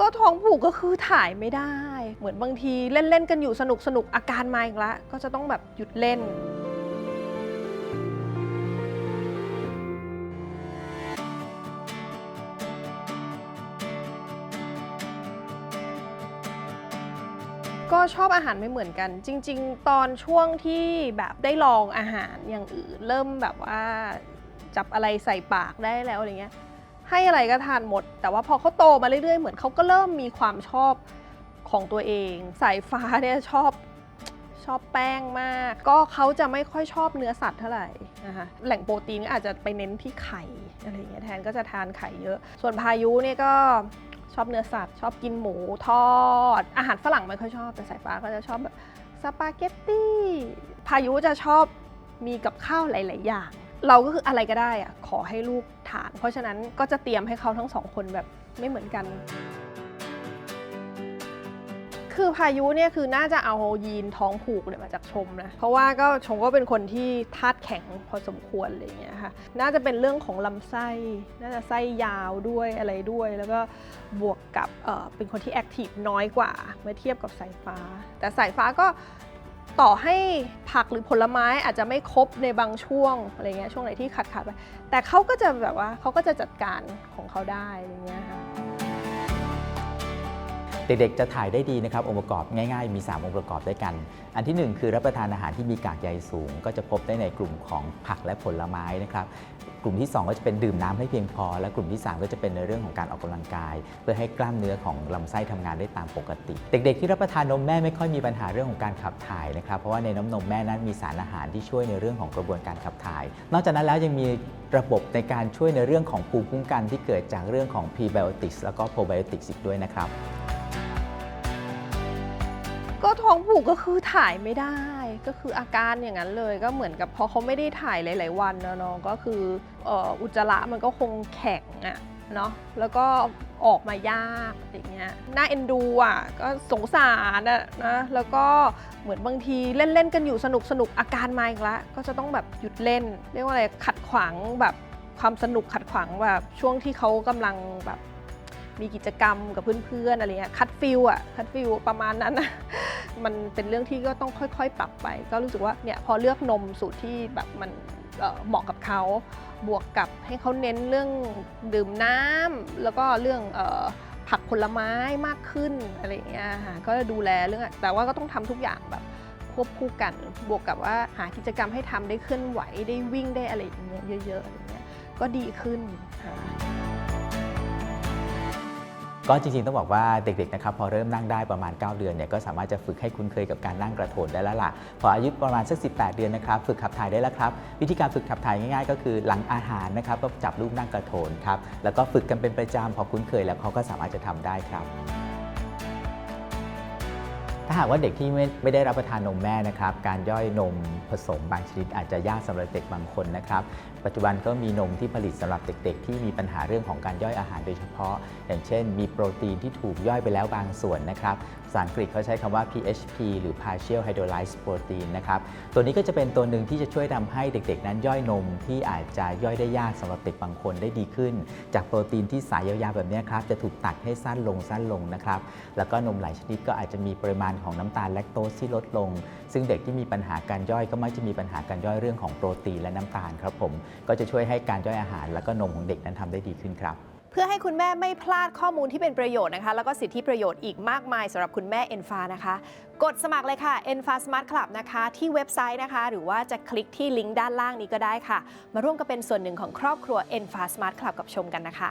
ก็ท้องผูกก็คือถ่ายไม่ได้ เหมือนบางทีเล่นๆกันอยู่สนุกสนุกอาการมาอีกแล้วก็จะต้องแบบหยุดเล่น ก็ชอบอาหารไม่เหมือนกัน จริง ๆ ตอนช่วงที่แบบได้ลองอาหารอย่างอื่น เริ่มแบบว่าจับอะไรใส่ปากได้แล้วอะไรเงี้ย ให้อะไรก็ทานหมด แต่ว่าพอเขาโตมาเรื่อยๆ เหมือนเขาก็เริ่มมีความชอบของตัวเอง สายฟ้าเนี่ยชอบชอบแป้งมาก ก็เขาจะไม่ค่อยชอบเนื้อสัตว์เท่าไหร่นะคะแหล่งโปรตีนก็อาจจะไปเน้นที่ไข่อะไรอย่างเงี้ยแทนก็จะทานไข่เยอะ ส่วนพายุเนี่ยก็ชอบเนื้อสัตว์ ชอบกินหมูทอด อาหารฝรั่งไม่ค่อยชอบแต่สายฟ้าก็จะชอบแบบสปาเกตตี้พายุจะชอบมีกับข้าวหลาย ๆ อย่าง เราก็คืออะไรก็ได้อะขอให้ลูกทาน เพราะฉะนั้นก็จะเตรียมให้เขาทั้งสองคนแบบไม่เหมือนกัน คือพายุเนี่ยคือน่าจะเอายีนท้องผูกเนี่ยมาจากชมนะ เพราะว่าก็ชมก็เป็นคนที่ธาตุแข็งพอสมควรอะไรอย่างเงี้ยค่ะ น่าจะเป็นเรื่องของลำไส้ น่าจะไส้ยาวด้วยอะไรด้วย แล้วก็บวกกับเเป็นคนที่แอคทีฟน้อยกว่าเมื่อเทียบกับสายฟ้า แต่สายฟ้าก็ ต่อให้ผักหรือผลไม้อาจจะไม่ครบในบางช่วงอะไรเงี้ยช่วงไหนที่ขาดขาดไปแต่เขาก็จะแบบว่าเขาก็จะจัดการของเขาได้อะไรเงี้ยค่ะ เด็กๆจะถ่ายได้ดีนะครับองค์ประกอบง่ายๆ มี 3 องค์ประกอบด้วยกัน อันทีหนึ่1 คือรับประทานอาหารที่มีกากใยสูง ก็จะพบได้ในกลุ่มของผักและผลไม้นะครับกลุ่มที่ 2 ก็จะเป็นดื่มน้ำให้เพียงพอ และกลุ่มที่ 3 ก็จะเป็นในเรื่องของการออกกำลังกาย เพื่อให้กล้ามเนื้อของลำไส้ทำงานได้ตามปกติ เด็ก ๆ ที่รับประทานนมแม่ไม่ค่อยมีปัญหาเรื่องของการขับถ่ายนะครับเพราะว่าในน้ำนมแม่นั้นมีสารอาหารที่ช่วยในเรื่องของกระบวนการขับถ่าย นอกจากนั้นแล้วยังมีระบบในการช่วยในเรื่องของภูมิคุ้มกันที่เกิดจากเรื่องของ prebiotics แล้วก็ probiotics อีกด้วยนะครับ ก็ท้องผูกก็คือถ่ายไม่ได้ ก็คืออาการอย่างนั้นเลย ก็เหมือนกับพอเขาไม่ได้ถ่ายหลาย ๆ วันเนาะก็คืออุจจาระมันก็คงแข็งอะเนาะแล้วก็ออกมายากอย่างเงี้ยน่าเอ็นดูอะก็สงสารอะนะแล้วก็เหมือนบางทีเล่น ๆ กันอยู่สนุกสนุกอาการมาอีกแล้วก็จะต้องแบบหยุดเล่น เรียกว่าอะไรขัดขวางแบบความสนุกขัดขวางแบบช่วงที่เขากำลังแบบมีกิจกรรมกับเพื่อนๆอะไรเงี้ยคัดฟิลอะคัดฟิลประมาณนั้นนะ มันเป็นเรื่องที่ก็ต้องค่อยๆ ปรับไป ก็รู้สึกว่าเนี่ยพอเลือกนมสูตรที่แบบมันเเหมาะกับเขาบวกกับให้เขาเน้นเรื่องดื่มน้ำแล้วก็เรื่องออผักผลไม้มากขึ้นอะไรอย่างเงี้ยค่ะก็ดูแลเรื่องแต่ว่าก็ต้องทำทุกอย่างแบบควบคู่กัน บวกกับว่าหากิจกรรมให้ทำได้เคลื่อนไหวได้วิ่งได้อะไรอย่างเงี้ยเยอะๆอะไรอย่างเงี้ยก็ดีขึ้นค่ะ ก็จริงๆต้องบอกว่าเด็กๆนะครับพอเริ่มนั่งได้ประมาณ 9 เดือนเนี่ยก็สามารถจะฝึกให้คุ้นเคยกับการนั่งกระโถนได้แล้วล่ะพออายุประมาณสัก 18 เดือนนะครับฝึกขับถ่ายได้แล้วครับวิธีการฝึกขับถ่ายง่ายๆ ก็คือหลังอาหารนะครับก็จับลูกนั่งกระโถนครับแล้วก็ฝึกกันเป็นประจำพอคุ้นเคยแล้วเขาก็สามารถจะทำได้ครับ ถ้าหากว่าเด็กที่ไม่ไม่ได้รับประทานนมแม่นะครับ การย่อยนมผสมบางชนิดอาจจะยากสำหรับเด็กบางคนนะครับ ปัจจุบันก็มีนมที่ผลิตสำหรับเด็ก ๆ ที่มีปัญหาเรื่องของการย่อยอาหารโดยเฉพาะ อย่างเช่น มีโปรตีนที่ถูกย่อยไปแล้วบางส่วนนะครับภาษาอังกฤษเขาใช้คำว่า PHP หรือ partial hydrolyzed protein นะครับ ตัวนี้ก็จะเป็นตัวหนึ่งที่จะช่วยทำให้เด็ก ๆ นั้นย่อยนมที่อาจจะย่อยได้ยากสำหรับเด็กบางคนได้ดีขึ้น จากโปรตีนที่สายยาวๆแบบนี้ครับจะถูกตัดให้สั้นลงสั้นลงนะครับ แล้วก็นมหลายชนิดก็อาจจะมีปริมาณของน้ำตาลแลคโตสที่ลดลง ซึ่งเด็กที่มีปัญหาการย่อยก็มักจะมีปัญหาการย่อยเรื่องของโปรตีนและน้ำตาลครับผมก็จะช่วยให้การย่อยอาหาร แล้วก็นมของเด็กนั้นทำได้ดีขึ้นครับเพื่อให้คุณแม่ไม่พลาดข้อมูลที่เป็นประโยชน์นะคะ แล้วก็สิทธิประโยชน์อีกมากมายสำหรับคุณแม่เอ็นฟานะคะ กดสมัครเลยค่ะ e n f a Smart Club นะคะ ที่เว็บไซต์นะคะ หรือว่าจะคลิกที่ลิงก์ด้านล่างนี้ก็ได้ค่ะ มาร่วมกันเป็นส่วนหนึ่งของครอบครัว e n f a Smart Club กับชมกันนะคะ